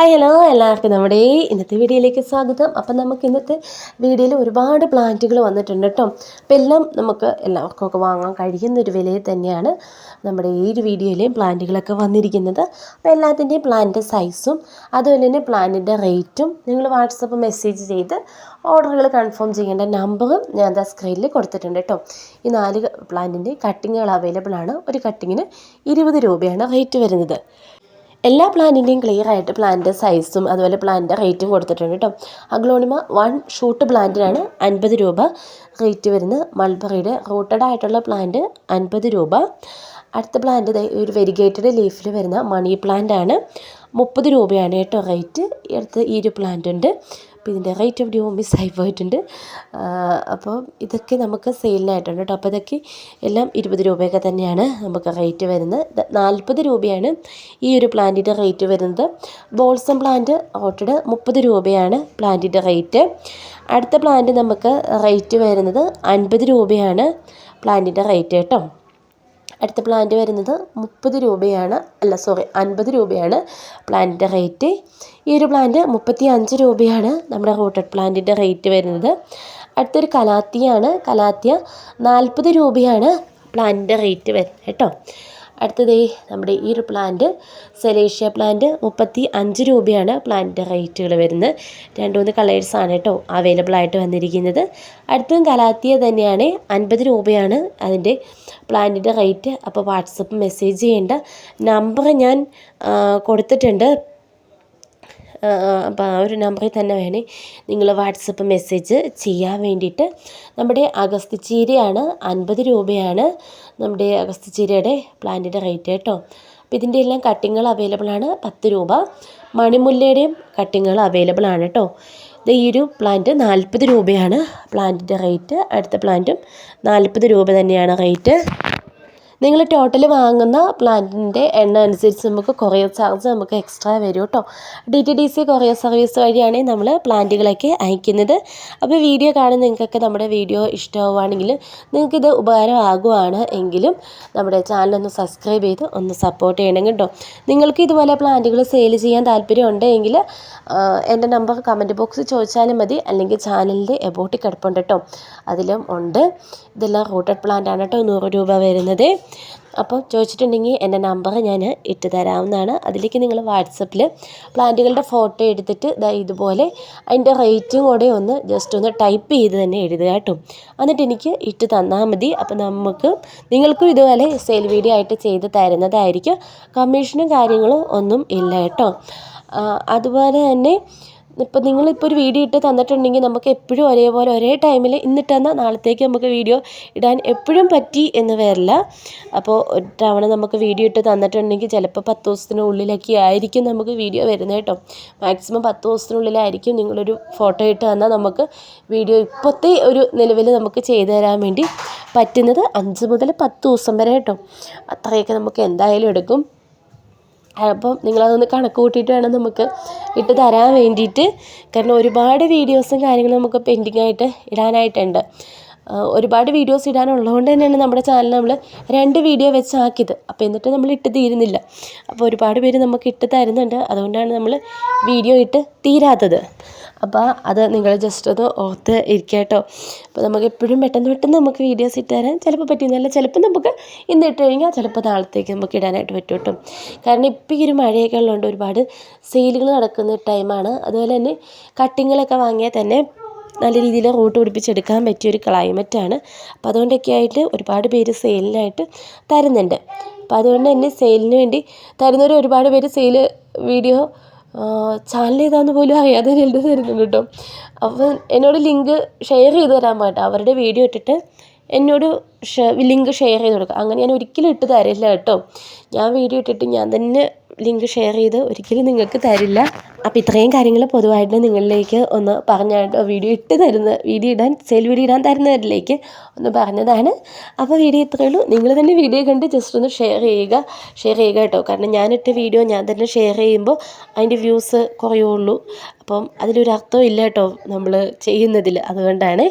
Hi hello എല്ലാവർക്കും. നമ്മുടെ ഇന്നത്തെ വീഡിയോയിലേക്ക് സ്വാഗതം. അപ്പം നമുക്ക് ഇന്നത്തെ വീഡിയോയിൽ ഒരുപാട് പ്ലാന്റുകൾ വന്നിട്ടുണ്ട് കേട്ടോ. അപ്പം എല്ലാം നമുക്ക് എല്ലാവർക്കും ഒക്കെ വാങ്ങാൻ കഴിയുന്ന ഒരു വിലയിൽ തന്നെയാണ് നമ്മുടെ ഈ ഒരു വീഡിയോയിലെയും പ്ലാന്റുകളൊക്കെ വന്നിരിക്കുന്നത്. അപ്പോൾ എല്ലാത്തിന്റെയും പ്ലാന്റ് സൈസും അതുപോലെ തന്നെ പ്ലാന്റിന്റെ റേറ്റും നിങ്ങൾ വാട്സപ്പ് മെസ്സേജ് ചെയ്ത് ഓർഡറുകൾ കൺഫേം ചെയ്യേണ്ട നമ്പറും ഞാൻ ദാ സ്ക്രീനിൽ കൊടുത്തിട്ടുണ്ട് കേട്ടോ. ഈ നാല് പ്ലാന്റിന്റെ കട്ടിങ്ങുകൾ അവൈലബിൾ ആണ്. ഒരു കട്ടിങ്ങിന് ഇരുപത് രൂപയാണ് റേറ്റ് വരുന്നത്. എല്ലാ പ്ലാന്റിന്റെയും ക്ലിയർ ആയിട്ട് പ്ലാന്റ് സൈസും അതുപോലെ പ്ലാന്റിന്റെ റേറ്റും കൊടുത്തിട്ടുണ്ട് കേട്ടോ അഗ്ലോണിമ വൺ ഷൂട്ട് പ്ലാന്റിനാണ് അൻപത് രൂപ റേറ്റ് വരുന്നത്. മൾബറിയുടെ റൂട്ടഡ് ആയിട്ടുള്ള പ്ലാന്റ് അൻപത് രൂപ. അടുത്ത പ്ലാന്റ് ഒരു വെരിഗേറ്റഡ് ലീഫിൽ വരുന്ന മണി പ്ലാന്റ് ആണ്. മുപ്പത് രൂപയാണ് കേട്ടോ റേറ്റ് അടുത്ത് ഈ ഒരു പ്ലാന്റ് ഉണ്ട്. അപ്പോൾ ഇതിന്റെ റേറ്റ് എവിടെയോ മിസ്സായി പോയിട്ടുണ്ട്. അപ്പോൾ ഇതൊക്കെ നമുക്ക് സെയിലിനായിട്ടുണ്ട് കേട്ടോ. അപ്പോൾ ഇതൊക്കെ എല്ലാം ഇരുപത് രൂപയൊക്കെ തന്നെയാണ് നമുക്ക് റേറ്റ് വരുന്നത്. നാൽപ്പത് രൂപയാണ് ഈ ഒരു പ്ലാന്റിന്റെ റേറ്റ് വരുന്നത്. ബോൾസം പ്ലാന്റ് ഓട്ടഡ് മുപ്പത് രൂപയാണ് പ്ലാന്റിന്റെ റേറ്റ് അടുത്ത പ്ലാന്റ് നമുക്ക് റേറ്റ് വരുന്നത് അൻപത് രൂപയാണ് പ്ലാന്റിന്റെ റേറ്റ് കേട്ടോ. അടുത്ത പ്ലാന്റ് വരുന്നത് മുപ്പത് രൂപയാണ്. അല്ല സോറി അൻപത് രൂപയാണ് പ്ലാന്റിന്റെ റേറ്റ് ഈ ഒരു പ്ലാന്റ് മുപ്പത്തി അഞ്ച് രൂപയാണ് നമ്മുടെ റോട്ടഡ് പ്ലാന്റിന്റെ റേറ്റ് വരുന്നത്. അടുത്തൊരു കലാത്തിയാണ്. കലാത്തിയ നാൽപ്പത് രൂപയാണ് പ്ലാന്റിന്റെ റേറ്റ് വരുന്നത് കേട്ടോ. അടുത്തത് നമ്മുടെ ഈ ഒരു പ്ലാന്റ് സെലേഷ്യ പ്ലാന്റ് മുപ്പത്തി അഞ്ച് രൂപയാണ് പ്ലാന്റിന്റെ റേറ്റുകൾ വരുന്നത്. രണ്ട് മൂന്ന് കളേഴ്സാണ് കേട്ടോ അവൈലബിൾ ആയിട്ട് വന്നിരിക്കുന്നത്. അടുത്തതും കലാത്തിയ തന്നെയാണ് അൻപത് രൂപയാണ് അതിന്റെ പ്ലാന്റിന്റെ റേറ്റ് അപ്പോൾ വാട്സപ്പ് മെസ്സേജ് ചെയ്യേണ്ട നമ്പർ ഞാൻ കൊടുത്തിട്ടുണ്ട്. അപ്പോൾ ആ ഒരു നമ്പറിൽ തന്നെ വേണേ നിങ്ങൾ വാട്സപ്പ് മെസ്സേജ് ചെയ്യാൻ വേണ്ടിയിട്ട് നമ്മുടെ അഗസ്തിച്ചീരയാണ് അൻപത് രൂപയാണ് നമ്മുടെ അഗസ്തിച്ചീരയുടെ പ്ലാന്റിന്റെ റേറ്റ് കേട്ടോ. അപ്പോൾ ഇതിന്റെ എല്ലാം കട്ടിങ്ങൾ അവൈലബിൾ ആണ് പത്ത് രൂപ. മണിമുല്ലയുടെയും കട്ടിങ്ങൾ അവൈലബിൾ ആണ് കേട്ടോ. ഇത് ഈ ഒരു പ്ലാന്റ് നാൽപ്പത് രൂപയാണ് പ്ലാന്റിന്റെ റേറ്റ് അടുത്ത പ്ലാന്റും നാൽപ്പത് രൂപ തന്നെയാണ് റേറ്റ് നിങ്ങൾ ടോട്ടൽ വാങ്ങുന്ന പ്ലാന്റിന്റെ എണ്ണ അനുസരിച്ച് നമുക്ക് കൊറിയർ ചാർജ് നമുക്ക് എക്സ്ട്രാ വരും കേട്ടോ D T D C courier service വഴിയാണ് നമ്മൾ പ്ലാന്റുകളൊക്കെ അയക്കുന്നത്. അപ്പോൾ വീഡിയോ കാണുന്ന നിങ്ങൾക്കൊക്കെ നമ്മുടെ വീഡിയോ ഇഷ്ടമാവുകയാണെങ്കിൽ നിങ്ങൾക്കിത് ഉപകാരമാകുവാണ് എങ്കിലും നമ്മുടെ ചാനലൊന്ന് സബ്സ്ക്രൈബ് ചെയ്ത് ഒന്ന് സപ്പോർട്ട് ചെയ്യണം കേട്ടോ. നിങ്ങൾക്ക് ഇതുപോലെ പ്ലാന്റുകൾ സെയിൽ ചെയ്യാൻ താല്പര്യം ഉണ്ടെങ്കിൽ എന്റെ നമ്പർ കമന്റ് ബോക്സിൽ ചോദിച്ചാലും മതി. അല്ലെങ്കിൽ ചാനലിന്റെ എബോട്ടിൽ കിടപ്പുണ്ട് കേട്ടോ അതിലും ഉണ്ട്. ഇതെല്ലാം റൂട്ടഡ് പ്ലാന്റ് ആണ് കേട്ടോ നൂറ് രൂപ വരുന്നത്. അപ്പോൾ ചോദിച്ചിട്ടുണ്ടെങ്കിൽ എന്റെ നമ്പർ ഞാൻ ഇട്ട് തരാവുന്നതാണ്. അതിലേക്ക് നിങ്ങൾ വാട്സപ്പിൽ പ്ലാന്റുകളുടെ ഫോട്ടോ എടുത്തിട്ട് ഇതാ ഇതുപോലെ അതിന്റെ റേറ്റും കൂടെ ഒന്ന് ജസ്റ്റ് ഒന്ന് ടൈപ്പ് ചെയ്ത് തന്നെ എഴുതുക കേട്ടോ. എന്നിട്ട് എനിക്ക് ഇട്ട് തന്നാൽ മതി. അപ്പോൾ നമുക്ക് നിങ്ങൾക്കും ഇതുപോലെ സെയിൽ വീഡിയോ ആയിട്ട് ചെയ്ത് തരുന്നതായിരിക്കും. കമ്മീഷനും കാര്യങ്ങളും ഒന്നും ഇല്ല കേട്ടോ. അതുപോലെ തന്നെ ഇപ്പോൾ നിങ്ങളിപ്പോൾ ഒരു വീഡിയോ ഇട്ട് തന്നിട്ടുണ്ടെങ്കിൽ നമുക്ക് എപ്പോഴും ഒരേപോലെ ഒരേ ടൈമിൽ ഇന്നിട്ടെന്നാൽ നാളത്തേക്ക് നമുക്ക് വീഡിയോ ഇടാൻ എപ്പോഴും പറ്റി എന്ന് വരില്ല. അപ്പോൾ ഒരു തവണ നമുക്ക് വീഡിയോ ഇട്ട് തന്നിട്ടുണ്ടെങ്കിൽ ചിലപ്പോൾ പത്ത് ദിവസത്തിനുള്ളിലൊക്കെ ആയിരിക്കും നമുക്ക് വീഡിയോ വരുന്നത് കേട്ടോ. മാക്സിമം പത്ത് ദിവസത്തിനുള്ളിലായിരിക്കും നിങ്ങളൊരു ഫോട്ടോ ഇട്ട് തന്നാൽ നമുക്ക് വീഡിയോ ഇപ്പോഴത്തെ ഒരു നിലവിൽ നമുക്ക് ചെയ്തു തരാൻ വേണ്ടി പറ്റുന്നത് അഞ്ച് മുതൽ പത്ത് ദിവസം വരെ കേട്ടോ. അത്രയൊക്കെ നമുക്ക് എന്തായാലും എടുക്കും. അപ്പം നിങ്ങളതൊന്ന് കണക്ക് കൂട്ടിയിട്ട് വേണം നമുക്ക് ഇട്ട് തരാൻ വേണ്ടിയിട്ട്. കാരണം ഒരുപാട് വീഡിയോസും കാര്യങ്ങളും നമുക്ക് പെൻഡിങ് ആയിട്ട് ഇടാനായിട്ടുണ്ട് ഒരുപാട് വീഡിയോസ് ഇടാനുള്ളതുകൊണ്ട് തന്നെയാണ് നമ്മുടെ ചാനൽ നമ്മൾ രണ്ട് വീഡിയോ വെച്ച് ആക്കിയത് അപ്പോൾ എന്നിട്ട് നമ്മൾ ഇട്ട് തീരുന്നില്ല. അപ്പോൾ ഒരുപാട് പേര് നമുക്ക് ഇട്ട് തരുന്നുണ്ട്. അതുകൊണ്ടാണ് നമ്മൾ വീഡിയോ ഇട്ട് തീരാത്തത്. അപ്പോൾ അത് നിങ്ങൾ ജസ്റ്റ് ഒന്ന് ഓർത്ത് ഇരിക്കുക കേട്ടോ. അപ്പോൾ നമുക്ക് എപ്പോഴും പെട്ടെന്ന് പെട്ടെന്ന് നമുക്ക് വീഡിയോസ് ഇട്ട് തരാൻ ചിലപ്പോൾ പറ്റുന്നില്ല ചിലപ്പോൾ നമുക്ക് ഇന്ന് ഇട്ട് കഴിഞ്ഞാൽ ചിലപ്പോൾ നാളത്തേക്ക് നമുക്ക് ഇടാനായിട്ട് പറ്റും കേട്ടോ. കാരണം ഇപ്പോൾ ഈ ഒരു മഴയൊക്കെ ഉള്ളതുകൊണ്ട് ഒരുപാട് സെയിലുകൾ നടക്കുന്ന ടൈമാണ് അതുപോലെ തന്നെ കട്ടിങ്ങുകളൊക്കെ വാങ്ങിയാൽ തന്നെ നല്ല രീതിയിൽ റൂട്ട് പിടിപ്പിച്ചെടുക്കാൻ പറ്റിയ ഒരു ക്ലൈമറ്റാണ് അപ്പോൾ അതുകൊണ്ടൊക്കെ ആയിട്ട് ഒരുപാട് പേര് സെയിലിനായിട്ട് തരുന്നുണ്ട്. അപ്പോൾ അതുകൊണ്ട് തന്നെ സെയിലിന് വേണ്ടി തരുന്നവർ ഒരുപാട് പേര് സെയിൽ വീഡിയോ ചാനൽ ഏതാണെന്ന് പോലും അറിയാതെ എന്റെ തരുന്നുണ്ട് കേട്ടോ. അപ്പോൾ എന്നോട് ലിങ്ക് ഷെയർ ചെയ്ത് തരാൻ പാട്ടോ അവരുടെ വീഡിയോ ഇട്ടിട്ട് എന്നോട് ലിങ്ക് ഷെയർ ചെയ്ത് കൊടുക്കുക അങ്ങനെ ഞാൻ ഒരിക്കലും ഇട്ട് തരില്ല കേട്ടോ. ഞാൻ വീഡിയോ ഇട്ടിട്ട് ഞാൻ തന്നെ ലിങ്ക് ഷെയർ ചെയ്ത് ഒരിക്കലും നിങ്ങൾക്ക് തരില്ല. അപ്പോൾ ഇത്രയും കാര്യങ്ങൾ പൊതുവായിട്ട് നിങ്ങളിലേക്ക് ഒന്ന് പറഞ്ഞായിട്ട് വീഡിയോ ഇട്ട് തരുന്ന വീഡിയോ ഇടാൻ സെയിൽ വീഡിയോ ഇടാൻ തരുന്നവരിലേക്ക് ഒന്ന് പറഞ്ഞതാണ്. അപ്പോൾ വീഡിയോ ഇത്രയേ ഉള്ളൂ. നിങ്ങൾ തന്നെ വീഡിയോ കണ്ട് ജസ്റ്റ് ഒന്ന് ഷെയർ ചെയ്യുക. ഷെയർ ചെയ്യുക കേട്ടോ. കാരണം ഞാനിട്ട വീഡിയോ ഞാൻ തന്നെ ഷെയർ ചെയ്യുമ്പോൾ അതിന്റെ വ്യൂസ് കുറയുള്ളൂ. അപ്പം അതിലൊരു ഇല്ല കേട്ടോ നമ്മൾ ചെയ്യുന്നതിൽ അതുകൊണ്ടാണ്.